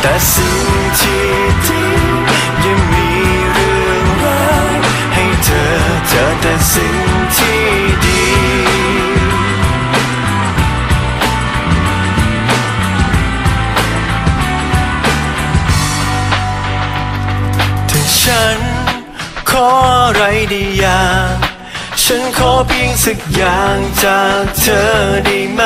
แต่สิ่งที่ดียังมีเรื่องร้ายให้เธอเจอแต่สิ่งที่ดีถ้าฉันขออะไรได้อย่างฉันขอเพียงสักอย่างจากเธอได้ไหม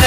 ใน